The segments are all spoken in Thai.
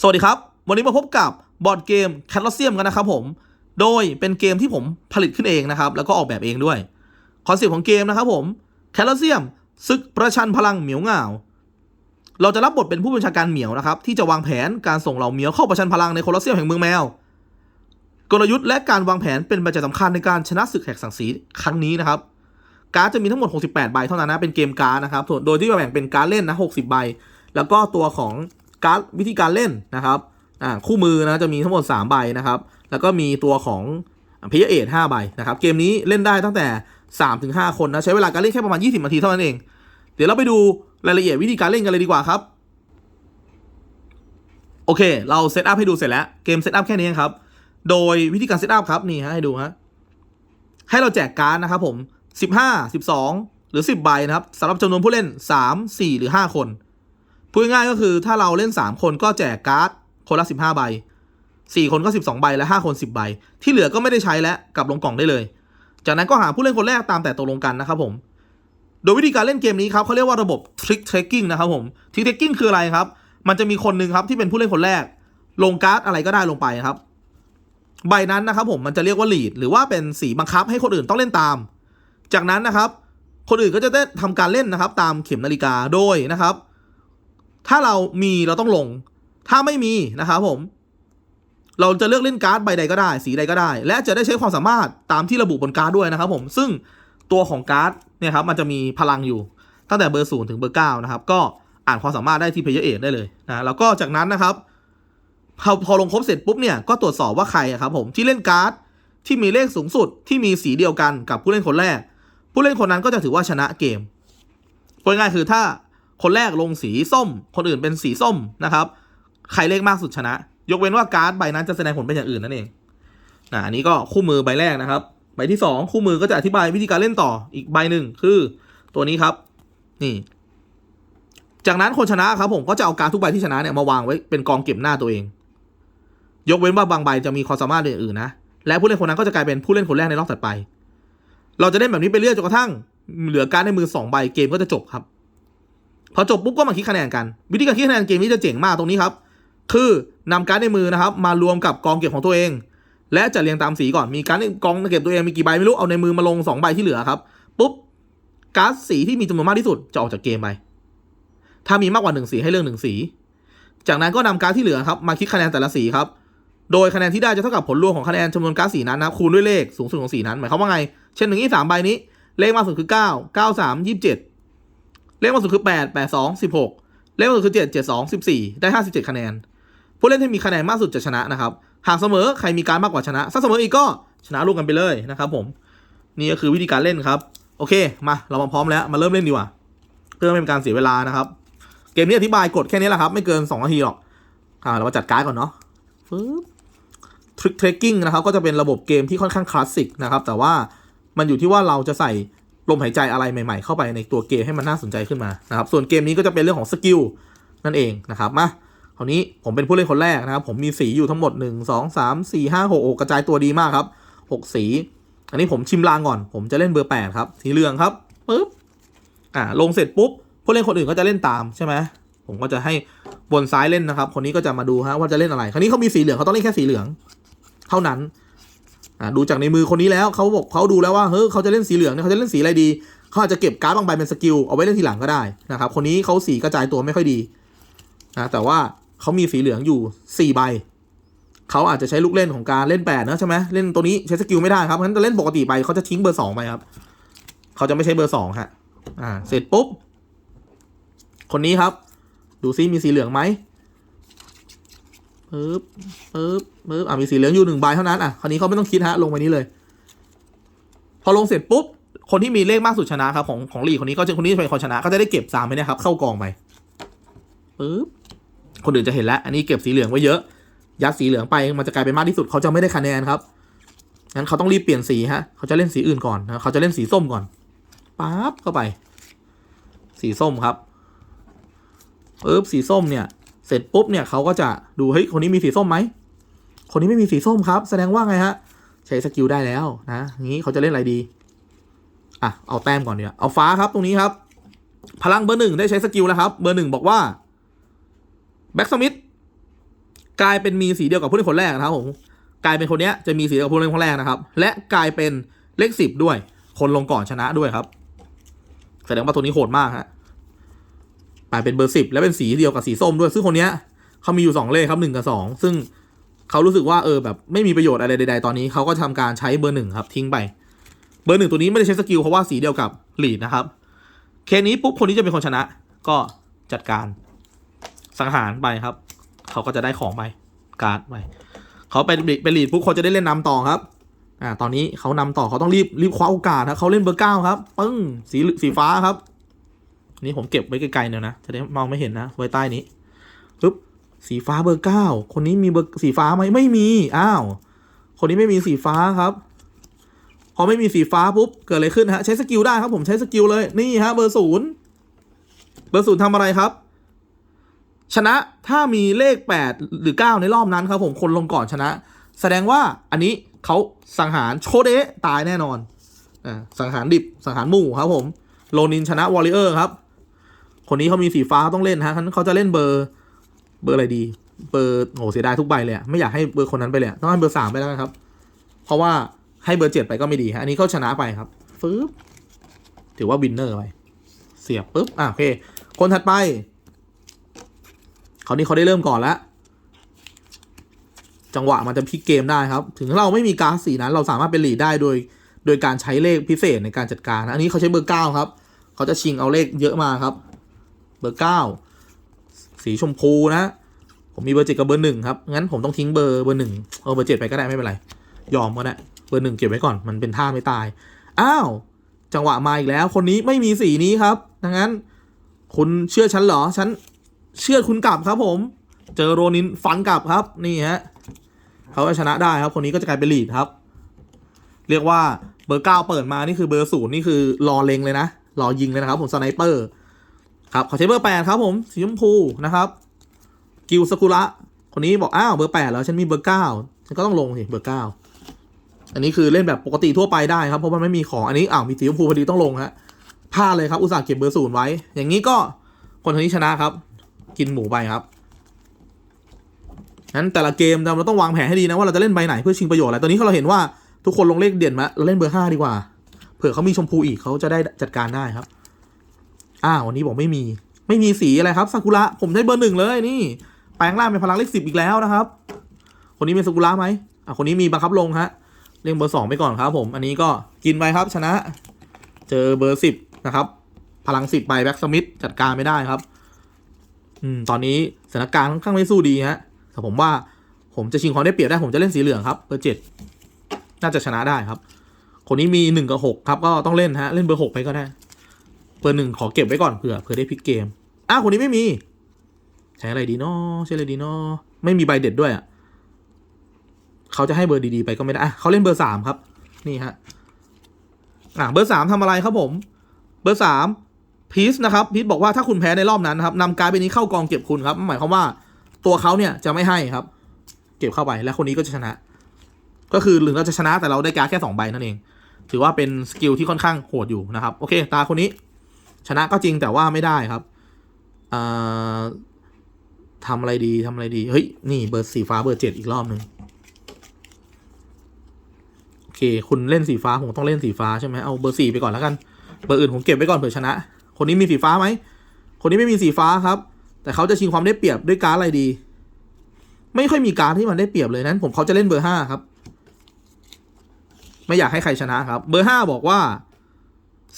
สวัสดีครับ วันนี้มาพบกับบอร์ดเกม c a t l o s s i u m กันนะครับผม โดยเป็นเกมที่ผมผลิตขึ้นเองนะครับ แล้วก็ออกแบบเองด้วย คอนเซปต์ของเกมนะครับผม c a t l o s s i u m ศึกประชันพลังเหมียวเงาเราจะรับบทเป็นผู้บัญชาการเหมียวนะครับ ที่จะวางแผนการส่งเหล่าเหมียวเข้าประชันพลังในโคลอสเซียมแห่งเมืองแมว กลยุทธ์และการวางแผนเป็นปัจจัยสำคัญในการชนะศึกแห่งสังสีครั้งนี้นะครับ การ์ดจะมีทั้งหมด 68 ใบเท่านั้นนะ เป็นเกมการ์ดนะครับ ส่วนโดยที่แบ่งเป็นการ์ดเล่นนะ 60 ใบ แล้วก็ตัวของ การ์ดวิธีการเล่นนะครับอ่าคู่มือนะจะมีทั้งหมด 3 ใบนะครับ แล้วก็มีตัวของเพย์เอท5ใบนะครับ เกมนี้เล่นได้ตั้งแต่ 3-5 คนนะ ใช้เวลาการเล่นแค่ประมาณ 20 นาทีเท่านั้นเอง เดี๋ยวเราไปดูรายละเอียดวิธีการเล่นกันเลยดีกว่าครับ โอเค เราเซตอัพให้ดูเสร็จแล้ว เกมเซตอัพแค่นี้ครับ โดยวิธีการเซตอัพครับนี่ฮะให้ดูฮะ ให้เราแจกการ์ดนะครับผม 15 12 หรือ 10 ใบนะครับสำหรับจำนวนผู้เล่น 3 4 หรือ 5 คน พูดง่ายก็คือถ้าเราเล่น 3 คนก็แจกการ์ดคนละ 15 ใบ 4 คนก็ 12 ใบและ 5 คน 10 ใบ ที่เหลือก็ไม่ได้ใช้แล้วกลับลงกล่องได้เลย จากนั้นก็หาผู้เล่นคนแรกตามแต่ตกลงกันนะครับผม โดยวิธีการเล่นเกมนี้ครับเขาเรียกว่าระบบ Trick Taking นะครับผม Trick Taking คืออะไรครับ มันจะมีคนหนึ่งครับที่เป็นผู้เล่นคนแรก ลงการ์ดอะไรก็ได้ลงไปครับ ใบนั้นนะครับผมมันจะเรียกว่า lead หรือว่าเป็นสีบังคับให้คนอื่นต้องเล่นตาม จากนั้นนะครับ คนอื่นก็จะได้ทำการเล่นนะครับ ตามเข็มนาฬิกาโดยนะครับ ถ้าเรามีเราต้องลง ถ้าไม่มีนะครับผม เราจะเลือกเล่นการ์ดใบใดก็ได้ สีใดก็ได้ และจะได้ใช้ความสามารถตามที่ระบุบนการ์ดด้วยนะครับผม ซึ่งตัวของการ์ดเนี่ยครับมันจะมีพลังอยู่ ตั้งแต่เบอร์ศูนย์ถึงเบอร์เก้านะครับ ก็อ่านความสามารถได้ที่เพย์เอได้เลยนะแล้วก็จากนั้นนะครับพอพอลงครบเสร็จปุ๊บเนี่ยก็ตรวจสอบว่าใครครับผมที่เล่นการ์ดที่มีเลขสูงสุดที่มีสีเดียวกันกับผู้เล่นคนแรก ผู้เล่นคนนั้นก็จะถือว่าชนะเกมพูดง่ายๆคือถ้า คนแรกลงสีส้ม คนอื่นเป็นสีส้มนะครับ ใครเลขมากสุดชนะ ยกเว้นว่าการ์ดใบนั้นจะแสดงผลเป็นอย่างอื่นนั่นเองอ่าอันนี้ก็คู่มือใบแรกนะครับ ใบที่สองคู่มือก็จะอธิบายวิธีการเล่นต่ออีกใบหนึ่งคือตัวนี้ครับ นี่ จากนั้นคนชนะครับผมก็จะเอาการดทุกใบที่ชนะเนี่ยมาวางไว้เป็นกองเก็บหน้าตัวเอง ยกเว้นว่าบางใบจะมีความสามารถอื่นๆนะ และผู้เล่นคนนั้นก็จะกลายเป็นผู้เล่นคนแรกในรอบถัดไป เราจะเล่นแบบนี้ไปเรื่อยจนกระทั่ง เหลือการดในมือสองใบเกมก็จะจบครับ พอจบปุ๊บก็มาคิดคะแนนกัน วิธีการคิดคะแนนเกมนี้จะเจ๋งมากตรงนี้ครับ คือนำการดในมือนะครับ มารวมกับกองเก็บของตัวเอง และจะเรียงตามสีก่อนมีการดในกองเก็บตัวเองมีกี่ใบไม่รู้เอาในมือมาลงสองใบที่เหลือครับปุ๊บการ์ดสีที่มีจำนวนมากที่สุดจะออกจากเกมไปถ้ามีมากกว่าหนึ่งสีให้เลือกหนึ่งสี จากนั้นก็นำการ์ดที่เหลือครับมาคิดคะแนนแต่ละสีครับโดยคะแนนที่ได้จะเท่ากับผลรวมของคะแนนจำนวนการ์ดสีนั้นนะคูณด้วยเลขสูงสุดของสีนั้นหมายความว่าไง เช่นหนึ่งยี่สามใบนี้ เลขมากสุดคือเก้าเก้าสามยี่สิบ เลขมากสุดคือแปดแปดสองสิบหกเลขมากสุดคือเจ็ดเจ็ดสองสิบสี่ได้ห้าสิบเจ็ดคะแนน ผู้เล่นที่มีคะแนนมากสุดจะชนะนะครับ หากเสมอใครมีการดมากกว่าชนะ ถ้าเสมออีกก็ชนะรวมกันไปเลยนะครับผม นี่ก็คือวิธีการเล่นครับ โอเค มาเรามาพร้อมแล้วมาเริ่มเล่นดีกว่า เพื่อไม่เป็นการเสียเวลานะครับ เกมนี้อธิบายกฎแค่นี้แหละครับ ไม่เกิน2นาทีหรอก อ่า เรามาจัดการก่อนเนาะฟึบทริคเทรคกิ้งนะครับ ก็จะเป็นระบบเกมที่ค่อนข้างคลาสสิกนะครับ แต่ว่ามันอยู่ที่ว่าเราจะใส่ ลมหายใจอะไรใหม่ๆ เข้าไปในตัวเกมให้มันน่าสนใจขึ้นมานะครับส่วนเกมนี้ก็จะเป็นเรื่องของสกิลนั่นเองนะครับมาคราวนี้ผมเป็นผู้เล่นคนแรกนะครับ ผมมีสีอยู่ทั้งหมด 1 2 3 4 5 6โอกระจายตัวดีมากครับ 6 สี อันนี้ผมชิมลางก่อน ผมจะเล่นเบอร์ 8 ครับสีเหลืองครับปึ๊บอ่าลงเสร็จปุ๊บผู้เล่นคนอื่นก็จะเล่นตามใช่ไหมผมก็จะให้บนซ้ายเล่นนะครับ คนนี้ก็จะมาดูฮะว่าจะเล่นอะไร คราวนี้เขามีสีเหลืองเขาต้องเล่นแค่สีเหลือง เท่านั้น ดูจากในมือคนนี้แล้วเขาบอกเขาดูแล้วว่าเฮ้ยเขาจะเล่นสีเหลืองเนี่ยเขาจะเล่นสีอะไรดีเขาอาจจะเก็บการ์ดบางใบเป็นสกิลเอาไว้เล่นทีหลังก็ได้นะครับคนนี้เขาสีกระจายตัวไม่ค่อยดีนะแต่ว่าเขามีสีเหลืองอยู่สี่ใบเขาอาจจะใช้ลูกเล่นของการเล่นแปดนะใช่ไหมเล่นตัวนี้ใช้สกิลไม่ได้ครับเพราะฉะนั้นจะเล่นปกติไปเขาจะทิ้งเบอร์สองไปครับเขาจะไม่ใช้เบอร์สองฮะอ่าเสร็จปุ๊บคนนี้ครับ ดูซิมีสีเหลืองไหม ปึ๊บปึ๊บปึ๊บอะมีสีเหลืองอยู่หนึ่งใบเท่านั้นอะคราวนี้เขาไม่ต้องคิดฮะลงไปนี้เลย พอลงเสร็จปุ๊บคนที่มีเลขมากสุดชนะครับของของลีคนนี้ก็จะคนนี้เป็นคนชนะก็จะได้เก็บสามไปเนี่ยครับเข้ากองไปปึ๊บคนอื่นจะเห็นแล้ว อันนี้เก็บสีเหลืองไว้เยอะ ยัดสีเหลืองไปมันจะกลายเป็นมากที่สุดเขาจะไม่ได้คะแนนครับงั้นเขาต้องรีบเปลี่ยนสีฮะเขาจะเล่นสีอื่นก่อนนะเขาจะเล่นสีส้มก่อนปั๊บเข้าไป สีส้มครับปึ๊บสีส้มเนี่ย เสร็จปุ๊บเนี่ยเขาก็จะดูเฮ้ยคนนี้มีสีส้มไหมคนนี้ไม่มีสีส้มครับ แสดงว่าไงฮะใช้สกิลได้แล้วนะงี้เขาจะเล่นอะไรดีอะเอาแต้มก่อนเนี่ยเอาฟ้าครับตรงนี้ครับ พลังเบอร์หนึ่งได้ใช้สกิลแล้วครับ เบอร์หนึ่งบอกว่าแบ็กสมิธกลายเป็นมีสีเดียวกับผู้เล่นคนแรกนะครับผมกลายเป็นคนเนี้ยจะมีสีเดียวกับผู้เล่นคนแรกนะครับ และกลายเป็นเลขสิบด้วย คนลงก่อนชนะด้วยครับ แสดงว่าตัวนี้โหดมากฮะาเป็นเบอร์สิบและเป็นสีเดียวกับสีส้มด้วย ซึ่งคนเนี้ยเขามีอยู่สองเลขครับหนึ่งกับสองซึ่งเขารู้สึกว่าเออแบบไม่มีประโยชน์อะไรใด ๆ ตอนนี้เขาก็ทำการใช้เบอร์หนึ่งครับทิ้งไป เบอร์หนึ่งตัวนี้ไม่ได้ใช้สกิลเพราะว่าสีเดียวกับลีดนะครับเคนี้ปุ๊บคนนี้จะเป็นคนชนะ ก็จัดการสังหารไปครับ เขาก็จะได้ของไปการ์ดไปเขาเป็นเป็นลีดปุ๊บเขาจะได้เล่นนำต่อครับอ่าตอนนี้เขานำต่อเขาต้องรีบรีบคว้าโอกาสนะเขาเล่นเบอร์เก้าครับปึ้งสีสีฟ้าครับ นี่ผมเก็บไว้ไกลๆหน่อยนะจะได้มองไม่เห็นนะ ไว้ใต้นี้ปึ๊บสีฟ้าเบอร์เก้าคนนี้มีเบอร์สีฟ้าไหมไม่มีอ้าว คนนี้ไม่มีสีฟ้าครับ พอไม่มีสีฟ้าปุ๊บเกิดอะไรขึ้นฮะ ใช้สกิลได้ครับผมใช้สกิลเลยนี่ฮะเบอร์ศูนย์เบอร์ศูนย์ทำอะไรครับ ชนะถ้ามีเลข8หรือ9ในรอบนั้นครับ ผมคนลงก่อนชนะ แสดงว่าอันนี้เขาสังหารโชเดะตายแน่นอนอ่าสังหารดิบสังหารหมู่ครับ ผมโลนินชนะวอลเลเยอร์ครับ คนนี้เขามีสีฟ้าต้องเล่นฮะเขาจะเล่นเบอร์ เบอร์อะไรดี เบอร์โหเสียดายทุกใบเลยอะไม่อยากให้เบอร์คนนั้นไปเลยต้องให้เบอร์สามไปแล้วกันครับ เพราะว่าให้เบอร์เจ็ดไปก็ไม่ดีฮะอันนี้เขาชนะไปครับฟึบถือว่าวินเนอร์ไปเสียบปุ๊บอะโอเค คนถัดไปคราวนี้เขาได้เริ่มก่อนแล้วจังหวะมันจะพลิกเกมได้ครับ ถึงเราไม่มีการ์ดสีนั้น เราสามารถเป็นลีดได้โดย โดยการใช้เลขพิเศษในการจัดการ อันนี้เขาใช้เบอร์เก้าครับ เขาจะชิงเอาเลขเยอะมาครับ บอร์เก้าสีชมพูนะ ผมมีเบอร์เจ็ดกับเบอร์หนึ่งครับ งั้นผมต้องทิ้งเบอร์เบอร์หนึ่งเอาเบอร์เจ็ดไปก็ได้ไม่เป็นไร ยอมก็ได้เบอร์หนึ่งเก็บไว้ก่อนมันเป็นท่าไม่ตาย อ้าว จังหวะมาอีกแล้ว คนนี้ไม่มีสีนี้ครับดังนั้น คุณเชื่อฉันเหรอ ฉันเชื่อคุณกลับครับผม เจอโรนินฟันกลับครับ นี่ฮะเขาชนะได้ครับ คนนี้ก็จะกลายเป็นลีดครับ เรียกว่าเบอร์เก้าเปิดมานี่คือเบอร์ศูนย์นี่คือรอเล็งเลยนะ รอยิงเลยนะครับ ผมสไนเปอร์ ครับเขาใช้เบอร์แปดครับผมสีชมพูนะครับ กิวสกุระคนนี้บอกอ้าวเบอร์แปดแล้วฉันมีเบอร์เก้าฉันก็ต้องลงสิเบอร์เก้าอันนี้คือเล่นแบบปกติทั่วไปได้ครับเพราะมันไม่มีของอันนี้อ้าวมีสีชมพูพอดีต้องลงฮะพลาดเลยครับอุตส่าห์เก็บเบอร์ศูนย์ไว้ อย่างนี้ก็คนคนนี้ชนะครับ กินหมูไปครับงั้นแต่ละเกมเราต้องวางแผนให้ดีนะว่าเราจะเล่นใบไหนเพื่อชิงประโยชน์อะไรตอนนี้เราเห็นว่าทุกคนลงเลขเด่นมาเราเล่นเบอร์ห้าดีกว่า เผื่อเขามีชมพูอีกเขาจะได้จัดการได้ครับ อ้าววันนี้บอกไม่มี ไม่มีสีอะไรครับซากุระผมใช้เบอร์หนึ่งเลยนี่ แปลงร่างเป็นพลังเลขสิบอีกแล้วนะครับ คนนี้เป็นซากุระไหมอะคนนี้มีบังคับลงฮะเล่นเบอร์สองไปก่อนครับ ผม อันนี้ก็กินไปครับชนะ เจอเบอร์สิบนะครับ พลังสิบไปแบ็กสมิธจัดการไม่ได้ครับ อืมตอนนี้สถานการณ์ค่อนข้างไม่สู้ดีฮะแต่ผมว่าผมจะชิงความได้เปรียบได้ผมจะเล่นสีเหลืองครับเบอร์เจ็ดน่าจะชนะได้ครับ คนนี้มีหนึ่งกับหกครับ ก็ต้องเล่นฮะ เล่นเบอร์หกไปก็ได้ เบอร์หนึ่งขอเก็บไว้ก่อนเผื่อเผื่อได้พลิกเกม อ้าวคนนี้ไม่มี ใช้อะไรดีเนาะใช้อะไรดีเนาะไม่มีใบเด็ดด้วยอะเขาจะให้เบอร์ดีๆไปก็ไม่ได้อะเขาเล่นเบอร์สามครับ นี่ฮะอะเบอร์สามทำอะไรครับผม เบอร์สามพีซนะครับพีซบอกว่าถ้าคุณแพ้ในรอบนั้นนะครับนำการ์ดใบนี้เข้ากองเก็บคุณครับ หมายความว่าตัวเขาเนี่ยจะไม่ให้ครับ เก็บเข้าไปแล้วคนนี้ก็จะชนะ ก็คือหรือเราจะชนะแต่เราได้การ์ดแค่สองใบนั่นเอง ถือว่าเป็นสกิลที่ค่อนข้างโหดอยู่นะครับ โอเค ตาคนนี้ ชนะก็จริงแต่ว่าไม่ได้ครับทำอะไรดีทำอะไรดี เฮ้ย นี่เบอร์สีฟ้าเบอร์เจ็ดอีกรอบหนึ่งโอเค คุณเล่นสีฟ้า ผมต้องเล่นสีฟ้าใช่ไหมเอาเบอร์สี่ไปก่อนแล้วกัน เบอร์อื่นผมเก็บไว้ก่อนเผื่อชนะ คนนี้มีสีฟ้าไหม คนนี้ไม่มีสีฟ้าครับ แต่เขาจะชิงความได้เปรียบด้วยการ์ดอะไรดี ไม่ค่อยมีการ์ดที่มันได้เปรียบเลยนั้น ผมเขาจะเล่นเบอร์ห้าครับ ไม่อยากให้ใครชนะครับ เบอร์ห้าบอกว่า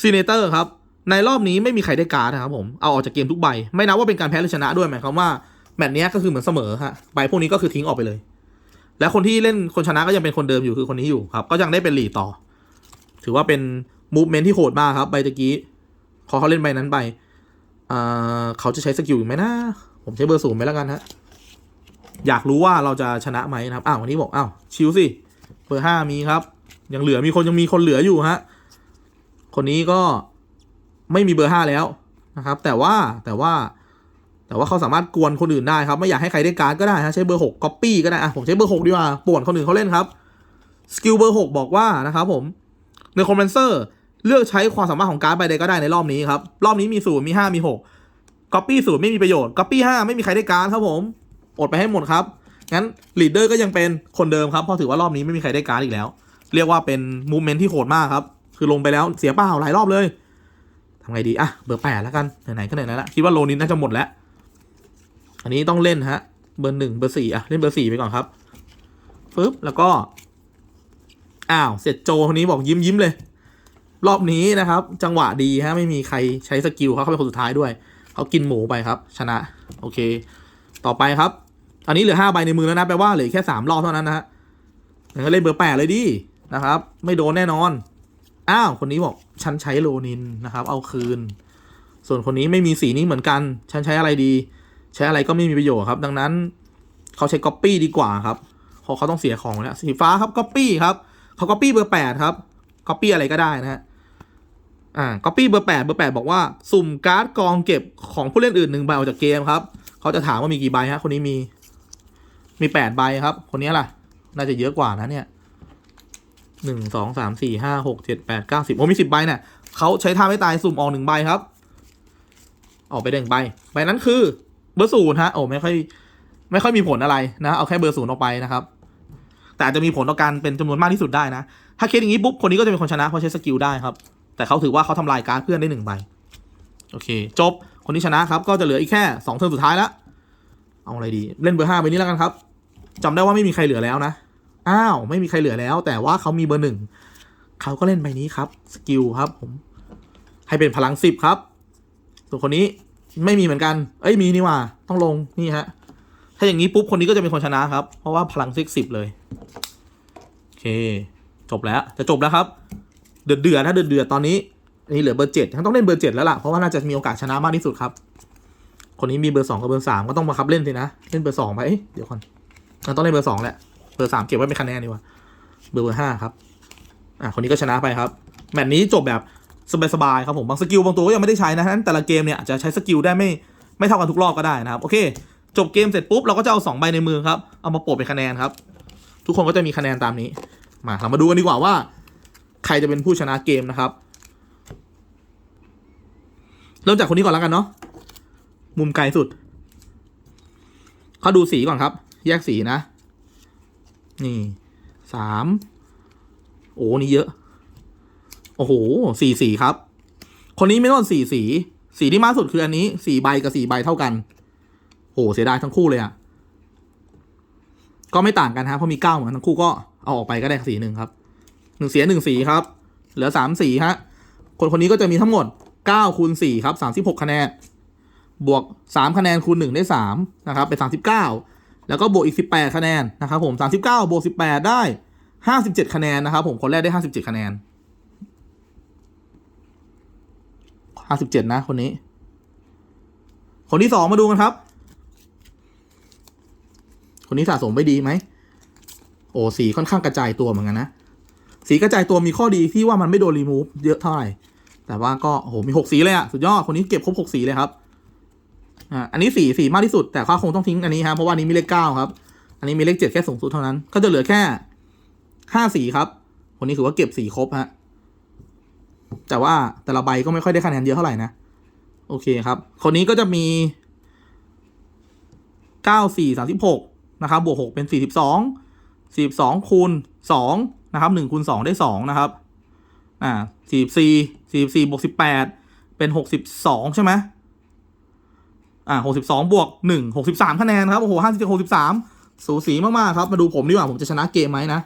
ซีเนเตอร์ครับ ในรอบนี้ไม่มีใครได้การ์ดนะครับผม เอาออกจากเกมทุกใบ ไม่นับว่าเป็นการแพ้หรือชนะด้วยหมายความว่าแมตช์นี้ก็คือเหมือนเสมอฮะใบพวกนี้ก็คือทิ้งออกไปเลย และคนที่เล่นคนชนะก็ยังเป็นคนเดิมอยู่คือคนนี้อยู่ครับ ก็ยังได้เป็นหลีต่อ ถือว่าเป็นมูฟเมนที่โหดมากครับใบตะกี้ พอเขาเล่นใบนั้นไปอ่าเขาจะใช้สกิลอีกไหมนะ ผมใช้เบอร์ศูนย์ไปแล้วกันฮะ อยากรู้ว่าเราจะชนะไหมนะครับ อ้าววันนี้บอก อ้าวชิวสิ เบอร์ห้ามีครับ ยังเหลือมีคนยังมีคนเหลืออยู่ฮะ คนนี้ก็ ไม่มีเบอร์ห้าแล้วนะครับ แต่ว่าแต่ว่า แต่ว่าเขาสามารถกวนคนอื่นได้ครับ ไม่อยากให้ใครได้การ์ดก็ได้ฮะใช้เบอร์หกก๊อปปี้ก็ได้อะผมใช้เบอร์หกดีกว่าป่วนคนอื่นเขาเล่นครับสกิลเบอร์หกบอกว่านะครับผมในคอมเมนเซอร์เลือกใช้ความสามารถของการ์ดใบใดก็ได้ในรอบนี้ครับ รอบนี้มีศูนย์มีห้ามีหกก๊อปปี้ศูนย์ไม่มีประโยชน์ก๊อปปี้ห้าไม่มีใครได้การ์ดครับผมอดไปให้หมดครับงั้นลีดเดอร์ก็ยังเป็นคนเดิมครับเพราะถือว่ารอบนี้ไม่มีใครได้การ์ดอีกแล้ว เรียกว่าเป็นมูเมนต์ที่โหดมากครับ คือลงไปแล้วเสียเปล่าหลายรอบเลยำไงดี อะ เบอร์แปดแล้วกัน ไหนๆก็ไหนๆละคิดว่าโลนี้น่าจะหมดแล้ว อันนี้ต้องเล่นฮะ เบอร์หนึ่งเบอร์สี่อะ เล่นเบอร์สี่ไปก่อนครับปึ๊บแล้วก็ อ้าว เสร็จโจคนนี้บอกยิ้มยิ้มเลย รอบนี้นะครับ จังหวะดีฮะ ไม่มีใครใช้สกิลเขาเขาเป็นคนสุดท้ายด้วย เขากินหมูไปครับ ชนะ โอเค ต่อไปครับ อันนี้เหลือห้าใบในมือแล้วนะ แปลว่าเหลือแค่สามรอบเท่านั้นนะฮะงั้นก็เล่นเบอร์แปดเลยดินะครับ ไม่โดนแน่นอน อ้าวคนนี้บอกฉันใช้โลนินนะครับ เอาคืน ส่วนคนนี้ไม่มีสีนี้เหมือนกัน ฉันใช้อะไรดี ใช้อะไรก็ไม่มีประโยชน์ครับ ดังนั้นเขาใช้ก๊อปปี้ดีกว่าครับเพราะเขาต้องเสียของแล้วสีฟ้าครับก๊อปปี้ครับเขาก๊อปปี้เบอร์แปดครับก๊อปปี้อะไรก็ได้นะฮะอ่าก๊อปปี้เบอร์แปดเบอร์แปดบอกว่าสุ่มการ์ดกองเก็บของผู้เล่นอื่นหนึ่งใบออกจากเกมครับเขาจะถามว่ามีกี่ใบฮะคนนี้มีมีแปดใบครับ คนนี้ล่ะ น่าจะเยอะกว่านะเนี่ย หนึ่งสองสามสี่ห้าหกเจ็ดแปดเก้าสิบโอ้มีสิบใบเนี่ยเขาใช้ท่าไม่ตายสุ่มออกหนึ่งใบครับ ออกไปหนึ่งใบใบนั้นคือเบอร์ศูนย์ฮะโอ้ไม่ค่อย ไม่ค่อยมีผลอะไรนะ เอาแค่เบอร์ศูนย์ออกไปนะครับ แต่จจะมีผลต่อการเป็นจำนวนมากที่สุดได้นะ ถ้าเคสอย่างนี้ปุ๊บคนนี้ก็จะเป็นคนชนะเพราะใช้สกิลได้ครับ แต่เขาถือว่าเขาทำลายการ์ดเพื่อนได้หนึ่งใบโอเค จบคนที่ชนะครับ ก็จะเหลืออีกแค่สองเทิร์นสุดท้ายแล้วเอาอะไรดี เล่นเบอร์ห้าไปนี้แล้วกันครับจำได้ว่าไม่มีใครเหลือแล้วนะ อ้าว ไม่มีใครเหลือแล้ว แต่ว่าเขามีเบอร์หนึ่งเขาก็เล่นใบนี้ครับ สกิลครับผม ให้เป็นพลังสิบครับ ส่วนคนนี้ไม่มีเหมือนกัน เอ้ย มีนี่ว่า ต้องลง นี่ฮะ ถ้าอย่างนี้ปุ๊บ คนนี้ก็จะเป็นคนชนะครับ เพราะว่าพลังซิกสิบเลย โอเค จบแล้ว จะจบแล้วครับ เดือดเดือดถ้าเดือดเดือดตอนนี้อันนี้เหลือเบอร์เจ็ดต้องเล่นเบอร์เจ็ดแล้วล่ะ เพราะว่าน่าจะมีโอกาสชนะมากที่สุดครับ คนนี้มีเบอร์สองกับเบอร์สามก็ต้องมาคับเล่นสินะ เล่นเบอร์สองไปเดี๋ยวก่อนต้องเล่นเบอร์สองแหละ บอร์สามเก็บไว้เป็นคะแนนดีกว่าเบอร์เบอร์ห้าครับ อะคนนี้ก็ชนะไปครับ แมตช์นี้จบแบบสบายๆครับผมบางสกิลบางตัวก็ยังไม่ได้ใช้นะฉะนั้นแต่ละเกมเนี่ยอาจจะใช้สกิลได้ไม่ไม่เท่ากันทุกรอบก็ได้นะครับ โอเค จบเกมเสร็จปุ๊บเราก็จะเอาสองใบในมือครับ เอามาโปะเป็นคะแนนครับ ทุกคนก็จะมีคะแนนตามนี้ มาเรามาดูกันดีกว่าว่า ใครจะเป็นผู้ชนะเกมนะครับ เริ่มจากคนนี้ก่อนแล้วกันเนาะมุมไกลสุดเขาดูสีก่อนครับ แยกสีนะ นี่สามโอ้นี่เยอะ โอ้โหสี่สีครับ คนนี้ไม่ต้องสี่สี สีที่มากสุดคืออันนี้สี่ใบกับสี่ใบเท่ากันโหเสียดายทั้งคู่เลยอะก็ไม่ต่างกันฮะเพราะมีเก้าเหมือนกันทั้งคู่ก็เอาออกไปก็ได้สีหนึ่งครับหนึ่งเสียหนึ่งสีครับ เหลือสามสีฮะ คนคนนี้ก็จะมีทั้งหมดเก้าคูณสี่ครับสามสิบหกคะแนน บวกสามคะแนนคูณหนึ่งได้สามนะครับ เป็นสามสิบเก้า แล้วก็บวกอีกสิบแปดคะแนนนะครับผมสามสิบเก้าบวกสิบแปดได้ห้าสิบเจ็ดคะแนนนะครับผมคนแรกได้ห้าสิบเจ็ดคะแนนห้าสิบเจ็ดนะ คนนี้ คนที่สองมาดูกันครับ คนนี้สะสมไปดีไหมโอ้สีค่อนข้างกระจายตัวเหมือนกันนะ สีกระจายตัวมีข้อดีที่ว่ามันไม่โดนรีมูฟเยอะเท่าไหร่ แต่ว่าก็โอ้โหมีหกสีเลยอะสุดยอด คนนี้เก็บครบหกสีเลยครับ อ่าอันนี้สี่สี่มากที่สุดแต่ก็คงต้องทิ้งอันนี้ครับเพราะว่านนี้มีเลขเก้าครับ อันนี้มีเลขเจ็ดแค่สูงสุดเท่านั้น ก็จะเหลือแค่ห้าสีครับคนนี้ถือว่าเก็บสีครบฮะแต่ว่าแต่ละใบก็ไม่ค่อยได้คะแนนเยอะเท่าไหร่นะโอเคครับ คนนี้ก็จะมีเก้าสี่สามสิบหกนะครับบวกหกเป็นสี่สิบสองสี่สิบสองคูณสองนะครับหนึ่งคูณสองได้สองนะครับอ่าสี่สี่สี่สี่บวกสิบแปดเป็นหกสิบสองใช่ไหม อ่าหกสิบสองบวกหนึ่งหกสิบสามคะแนนครับ โอ้โหห้าสิบหกสิบสามสูสีมากๆครับ มาดูผมดีกว่า ผมจะชนะเกมไหมนะ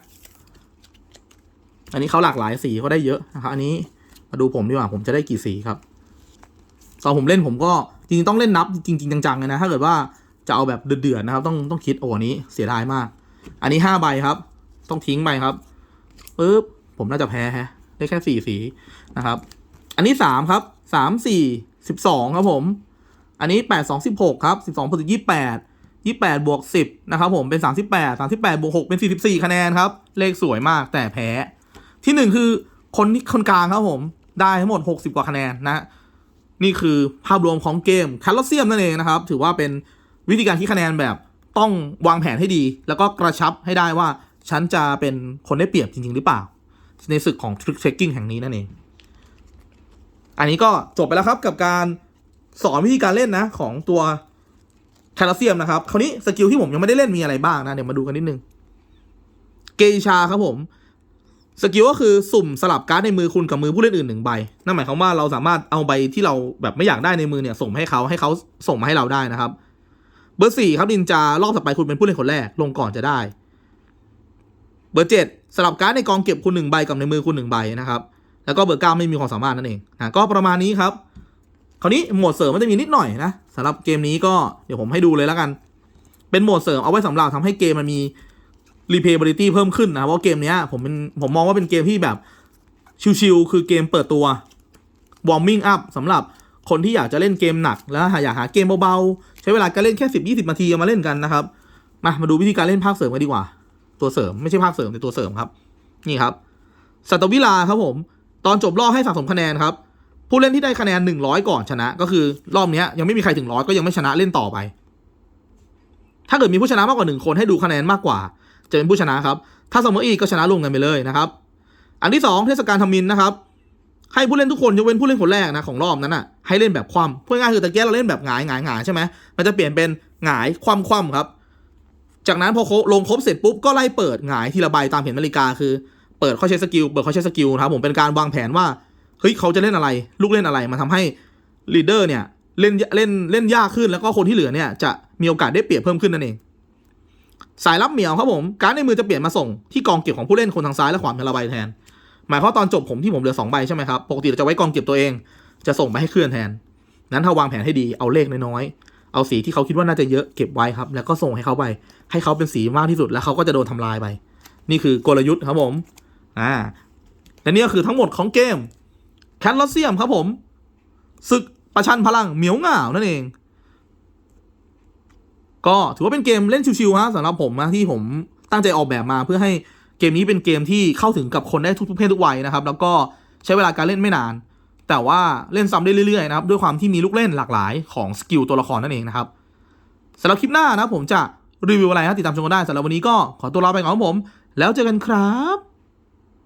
อันนี้เขาหลากหลายสีเขาได้เยอะนะครับ อันนี้มาดูผมดีกว่า ผมจะได้กี่สีครับ ตอนผมเล่นผมก็จริงๆต้องเล่นนับจริง ๆ จังๆเลยนะ ถ้าเกิดว่าจะเอาแบบเดือดๆนะครับ ต้องต้องคิดโอ้อันนี้เสียดายมาก อันนี้ห้าใบครับ ต้องทิ้งไปครับปึ๊บผมน่าจะแพ้ฮะ ได้แค่สี่สีนะครับ อันนี้สามครับสามสี่สิบสองครับผม อันนี้แปดสองสิบหกครับสิบสองบวกยี่แปดยี่แปดบวกสิบนะครับผมเป็นสามสิบแปดสามสิบแปดบวกหกเป็นสี่สิบสี่คะแนนครับ เลขสวยมากแต่แพ้ ที่หนึ่งคือคนที่คนกลางครับผม ได้ทั้งหมดหกสิบกว่าคะแนนนะ นี่คือภาพรวมของเกมคาร์ลเซียมนั่นเองนะครับ ถือว่าเป็นวิธีการคิดคะแนนแบบต้องวางแผนให้ดี แล้วก็กระชับให้ได้ว่า ฉันจะเป็นคนได้เปรียบจริง ๆ หรือเปล่า ในศึกของทริ k เช็คกิ้งแห่งนี้นั่นเอง อันนี้ก็จบไปแล้วครับกับการ สอนวิธีการเล่นนะ ของตัวแคลเซียมนะครับ คราวนี้สกิลที่ผมยังไม่ได้เล่นมีอะไรบ้างนะ เดี๋ยวมาดูกันนิดนึง เกชาครับผม สกิลก็คือสุ่มสลับการ์ดในมือคุณกับมือผู้เล่นอื่นหนึ่งใบ นั่นหมายความว่าเราสามารถเอาใบที่เราแบบไม่อยากได้ในมือเนี่ย ส่งให้เขาให้เขาส่งมาให้เราได้นะครับ เบอร์สี่ครับนินจารอบต่อไปคุณเป็นผู้เล่นคนแรกลงก่อนจะได้ เบอร์เจ็ดสลับการ์ดในกองเก็บคุณหนึ่งใบกับในมือคุณหนึ่งใบนะครับ แล้วก็เบอร์เก้าไม่มีความสามารถนั่นเองนะก็ประมาณนี้ครับ คราวนี้โหมดเสริมมันจะมีนิดหน่อยนะสำหรับเกมนี้ก็เดี๋ยวผมให้ดูเลยแล้วกัน เป็นโหมดเสริมเอาไว้สำหรับทำให้เกมมันมี replayability เพิ่มขึ้นนะเพราะเกมนี้ผมเป็นผมมองว่าเป็นเกมที่แบบชิวๆคือเกมเปิดตัว warming up สำหรับคนที่อยากจะเล่นเกมหนัก แล้วอยากหาเกมเบาๆ ใช้เวลาการเล่นแค่ 10-20นาทีมาเล่นกันนะครับมามาดูวิธีการเล่นภาคเสริมกันดีกว่า ตัวเสริมไม่ใช่ภาคเสริมแต่ตัวเสริมครับ นี่ครับสัตวิลาครับผม ตอนจบรอบให้สะสมคะแนนครับ ผู้เล่นที่ได้คะแนน 100 ก่อนชนะ ก็คือรอบนี้ยังไม่มีใครถึงร้อยก็ยังไม่ชนะเล่นต่อไป ถ้าเกิดมีผู้ชนะมากกว่าหนึ่งคนให้ดูคะแนนมากกว่า จะเป็นผู้ชนะครับ ถ้าเสมออีกก็ชนะรวมกันไปเลยนะครับ อันที่สองเทศกาลทำมินนะครับให้ผู้เล่นทุกคนยกเว้นผู้เล่นคนแรกนะของรอบนั้นอะให้เล่นแบบคว่ำพูดง่ายคือตะเกียบเราเล่นแบบหงายหงายหงายใช่ไหมมันจะเปลี่ยนเป็นหงายคว่ำคว่ำครับ จากนั้นพอลงครบเสร็จปุ๊บก็ไล่เปิดหงายทีละใบตามเห็นนาฬิกาคือเปิดเขาใช้สกิลเปิดเขาใช้สกิลนะครับผมเป็นการวางแผนว่า เฮ้ยเขาจะเล่นอะไร ลูกเล่นอะไรมาทำให้ลีดเดอร์เนี่ยเล่นเล่นเล่นยากขึ้นแล้วก็คนที่เหลือเนี่ยจะมีโอกาสได้เปรียบเพิ่มขึ้นนั่นเอง สายรับเหมียวครับผม การในมือจะเปลี่ยนมาส่งที่กองเก็บของผู้เล่นคนทางซ้ายและขวาทีละใบแทน หมายความตอนจบผมที่ผมเหลือสองใบใช่ไหมครับปกติเราจะไว้กองเก็บตัวเอง จะส่งไปให้เคลื่อนแทน นั้นถ้าวางแผนให้ดีเอาเลขน้อยๆเอาสีที่เขาคิดว่าน่าจะเยอะเก็บไว้ครับ แล้วก็ส่งให้เขาไป ให้เขาเป็นสีมากที่สุดแล้วเขาก็จะโดนทำลายไป นี่คือกลยุทธ์ครับผมอ่าและนี่ก็คือทั้งหมดของเกม แคทลอสเซียมครับผม ศึกประชันพลังเหมียวเหง่านั่นเอง ก็ถือว่าเป็นเกมเล่นชิวๆฮะสำหรับผมนะที่ผมตั้งใจออกแบบมาเพื่อให้เกมนี้เป็นเกมที่เข้าถึงกับคนได้ทุกเพศทุกวัยนะครับ แล้วก็ใช้เวลาการเล่นไม่นาน แต่ว่าเล่นซ้ำได้เรื่อยๆนะครับด้วยความที่มีลูกเล่นหลากหลายของสกิลตัวละครนั่นเองนะครับสำหรับคลิปหน้านะผมจะรีวิวอะไรนะติดตามชมกันได้สำหรับวันนี้ก็ขอตัวลาไปก่อนผม แล้วเจอกันครับ